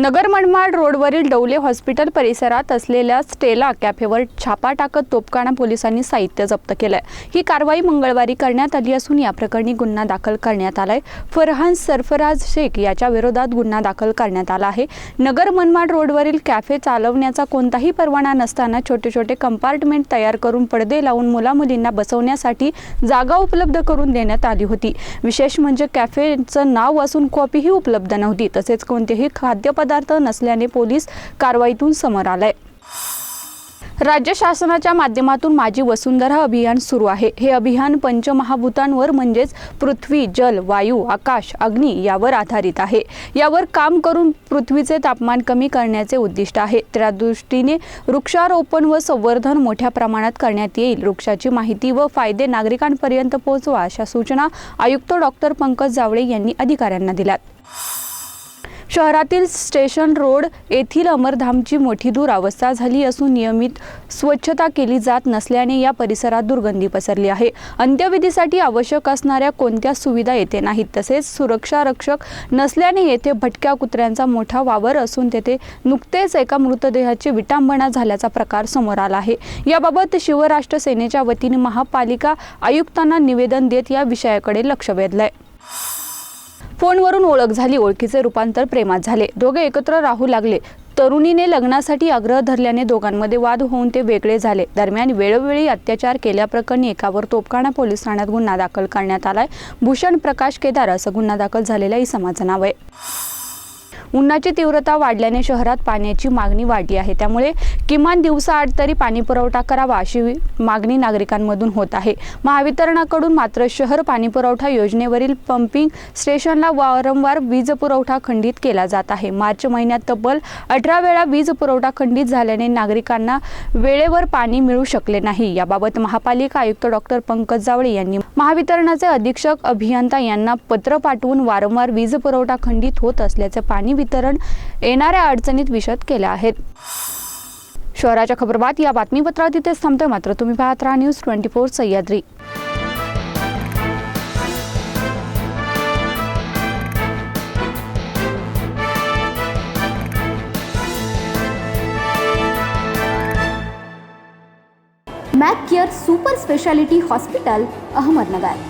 नगर मनमाड रोडवरील डौले हॉस्पिटल परिसरात असलेल्या स्टेला कॅफेवर छापा टाकत तोपखाना पोलिसांनी साहित्य जप्त केलंय. ही कारवाई मंगळवारी करण्यात आली असून या प्रकरणी गुन्हा दाखल करण्यात आलाय. फरहान सरफराज शेख याच्या विरोधात गुन्हा दाखल करण्यात आला आहे. नगर मनमाड रोडवरील कॅफे चालवण्याचा कोणताही परवाना नसताना छोटे छोटे कंपार्टमेंट तयार करून पडदे लावून मुलामुलींना बसवण्यासाठी जागा उपलब्ध करून देण्यात आली होती. विशेष म्हणजे कॅफेचं नाव असून कॉपीही उपलब्ध नव्हती. तसेच कोणतेही खाद्यपदार्थ नसल्याने पोलीस कारवाईतून समोर आलाय. राज्य शासनाच्या माध्यमातून माझी वसुंधरा अभियान सुरू आहे. हे अभियान पंचमहाभूतांवर म्हणजेच पृथ्वी जल वायू आकाश अग्नी यावर आधारित आहे. यावर काम करून पृथ्वीचे तापमान कमी करण्याचे उद्दिष्ट आहे. त्या दृष्टीने वृक्षारोपण व संवर्धन मोठ्या प्रमाणात करण्यात येईल. वृक्षाची माहिती व फायदे नागरिकांपर्यंत पोहोचवा अशा सूचना आयुक्त डॉक्टर पंकज जावळे यांनी अधिकाऱ्यांना दिल्यात. शहरातील स्टेशन रोड येथील अमरधामची मोठी दुरावस्था झाली असून नियमित स्वच्छता केली जात नसल्याने या परिसरात दुर्गंधी पसरली आहे. अंत्यविधीसाठी आवश्यक असणाऱ्या कोणत्या सुविधा येथे नाहीत? तसेच सुरक्षा रक्षक नसल्याने येथे भटक्या कुत्र्यांचा मोठा वावर असून तेथे नुकतेच एका मृतदेहाची विटांबना झाल्याचा प्रकार समोर आला आहे. याबाबत शिवराष्ट्र सेनेच्या वतीने महापालिका आयुक्तांना निवेदन देत या विषयाकडे लक्ष वेधलंय. फोनवरून ओळख झाली ओळखीचे रूपांतर प्रेमात झाले. दोघे एकत्र राहू लागले. तरुणीने लग्नासाठी आग्रह धरल्याने दोघांमध्ये वाद होऊन ते वेगळे झाले. दरम्यान वेळोवेळी अत्याचार केल्याप्रकरणी एकावर तोपखाना पोलीस ठाण्यात गुन्हा दाखल करण्यात आलाय. भूषण प्रकाश केदार असं गुन्हा दाखल झालेल्या इसमाचं नाव आहे. उन्हाची तीव्रता वाढल्याने शहरात पाण्याची मागणी वाढली आहे. त्यामुळे किमान दिवसाआड तरी पाणी पुरवठा करावा अशी मागणी नागरिकांमधून होत आहे. महावितरणाकडून मात्र शहर पाणी पुरवठा योजनेवरील पंपिंग स्टेशनला वारंवार वीज पुरवठा खंडित केला जात आहे. मार्च महिन्यात तब्बल अठरा वेळा वीज पुरवठा खंडित झाल्याने नागरिकांना वेळेवर पाणी मिळू शकले नाही. याबाबत महापालिका आयुक्त डॉक्टर पंकज जावळे यांनी महावितरणाचे अधीक्षक अभियंता यांना पत्र पाठवून वारंवार वीज पुरवठा खंडित होत असल्याचे पाणी वितरण येणाऱ्या अडचणीत विशद केल्या आहेत. शहराच्या खबरबात या बातमीपत्रात इथेच थांबतं मात्र तुम्ही पाहत राहा news twenty four Sahyadri. Mac care super specialty hospital Ahmednagar.